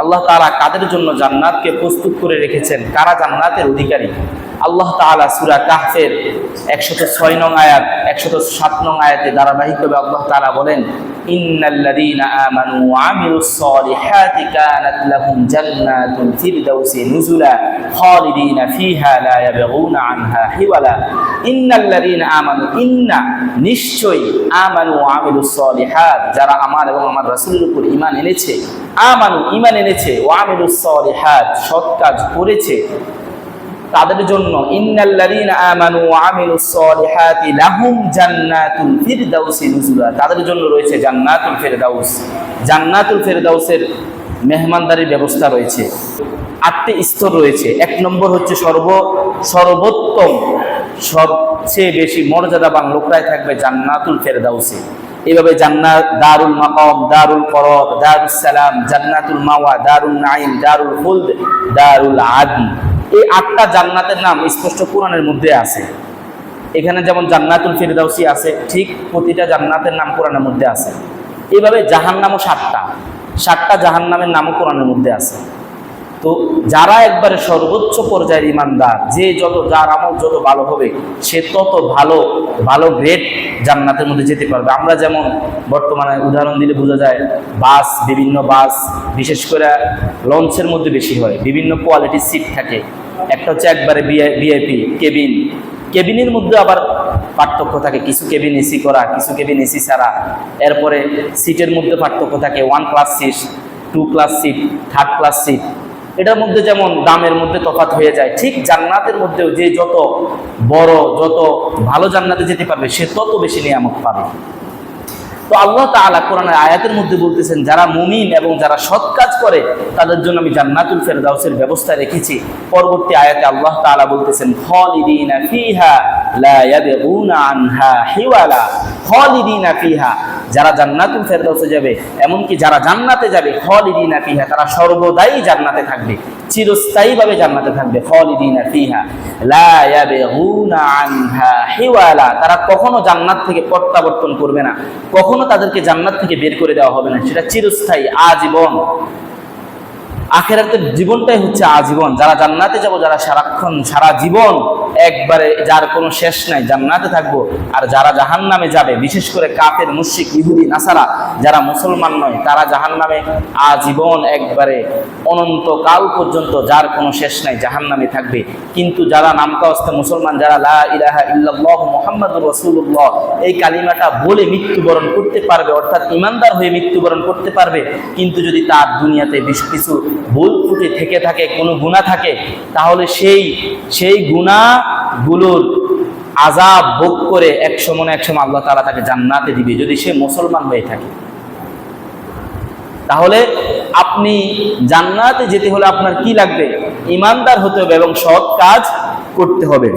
আল্লাহ তালা কাদের জন্য জান্নাতকে প্রস্তুত করে রেখেছেন? কারা জান্নাতের অধিকারী? আল্লাহ তালা সুরা কাহের কাহফের 106 নং আয়াত 107 নং আয়াতে ধারাবাহিকভাবে আল্লাহ তালা বলেন ইন্নাল্লাযীনা আমানু ওয়া আমিলুস সলিহাতি কানাত লাহুম জান্নাতুল ফিরদাউসি নুজুলা খালিদিনা ফিহা লা ইয়াবগুনা আনহা হিওয়ালা। ইন্নাল্লাযীনা আমানু, ইন্না, নিশ্চয়ই আমানু ওয়া আমিলুস সলিহাত, যারা আমার এবং আমার রাসূলের উপর ঈমান এনেছে, আমানু, ঈমান এনেছে, ওয়া আমিলুস সলিহাত, সৎ কাজ করেছে তাদের জন্য লাহুম জান্নাতুল তাদের জন্য রয়েছে জান্নাতুল ফিরদাউস। জান্নাতুল ফিরদাউসের মেহমানদারির ব্যবস্থা রয়েছে। আটটি স্তর রয়েছে। এক নম্বর হচ্ছে সর্ব, সর্বোত্তম, সবচেয়ে বেশি মর্যাদাবান লোকরাই থাকবে জান্নাতুল ফেরদাউসে। এভাবে জান্নাত, দারুল মাকাম, দারুল করব দারুল সালাম, জান্নাতুল মাওয়া দারুল নাইম দারুল খুলদ দারুল আদন। এই আটটা জান্নাতের নাম স্পষ্ট কোরআনের মধ্যে আছে। এখানে যেমন জান্নাতুল ফেরদাউসি আছে, ঠিক প্রতিটা জান্নাতের নাম কোরআনের মধ্যে আছে। এভাবে জাহান্নামও সাতটা। সাতটা জাহান্নামের নামও কোরআনের মধ্যে আছে। তো যারা একবারে সর্বোচ্চ পর্যায়ের ইমানদার, যে যত যার আমল যত ভালো হবে, সে তত ভালো ভালো গ্রেড জান্নাতের মধ্যে যেতে পারবে। আমরা যেমন বর্তমানে উদাহরণ দিলে বোঝা যায়, বাস, বিভিন্ন বাস, বিশেষ করে লঞ্চের মধ্যে বেশি হয়। বিভিন্ন কোয়ালিটির সিট থাকে। একটা হচ্ছে একবারে ভিআইপি কেবিন। কেবিনের মধ্যে আবার পার্থক্য থাকে, কিছু কেবিন এসি করা, কিছু কেবিন এসি ছাড়া। এরপরে সিটের মধ্যে পার্থক্য থাকে one class seat two class seat third class seat এটার মধ্যে যেমন দামের মধ্যে তফাৎ হয়ে যায়, ঠিক জান্নাতের মধ্যেও যে যত বড়, যত ভালো জান্নাতে যেতে পারবে, সে তত বেশি নিয়ামত পাবে। তো আল্লাহ তালা কোরআনের আয়াতের মধ্যে বলতেছেন, যারা মুমিন এবং যারা সৎ কাজ করে, তাদের জন্য আমি জান্নাতুল ফেরদাউসের ব্যবস্থা রেখেছি। পরবর্তী আয়াতে আল্লাহ তালা বলতেছেন ফিহা লা আনহা হিওয়ালা। ফিহা যারা জান্নাতুল ফেরদৌসে যাবে, এমনকি যারা জান্নাতে যাবে ফল খালিদিনা ফিহা, তারা সর্বদাই জান্নাতে থাকবে চিরস্থায়ীভাবে জান্নাতে থাকবে, খালিদিনা ফিহা। লা তারা কখনো জান্নাত থেকে প্রত্যাবর্তন করবে না, কখনো তাদেরকে জান্নাত থেকে বের করে দেওয়া হবে না, সেটা চিরস্থায়ী, আজীবন। আখেরাতের জীবনটাই হচ্ছে আজীবন। যারা জান্নাতে যাব, যারা সারাক্ষণ, সারা জীবন একবারে যার কোনো শেষ নাই, জান্নাতে থাকব। আর যারা জাহান নামে যাবে, বিশেষ করে কাফের মুশিক ইহুদি, নাসারা, যারা মুসলমান নয়, তারা জাহান নামে আজীবন একবারে অনন্তকাল পর্যন্ত যার কোনো শেষ নাই জাহান নামে থাকবে। কিন্তু যারা নামকাওয়াস্তে মুসলমান, যারা লা ইলাহা ইল্লাল্লাহ মুহাম্মাদুর রাসূলুল্লাহ, এই কালিমাটা বলে মৃত্যুবরণ করতে পারবে, অর্থাৎ ইমানদার হয়ে মৃত্যুবরণ করতে পারবে। কিন্তু যদি তার দুনিয়াতে বেশ কিছু ভুল ত্রুটি থেকে থাকে, কোনো গুণা থাকে, তাহলে সেই সেই গুণাগুলোর আজাব ভোগ করে এক সময় এক সময় আল্লাহ তাআলা তাকে জান্নাতে দিবে। যদি সে মুসলমান হয়ে থাকে। তাহলে আপনি জান্নাতে যেতে হলে আপনার কি লাগবে? ইমানদার হতে হবে এবং সৎ কাজ করতে হবে।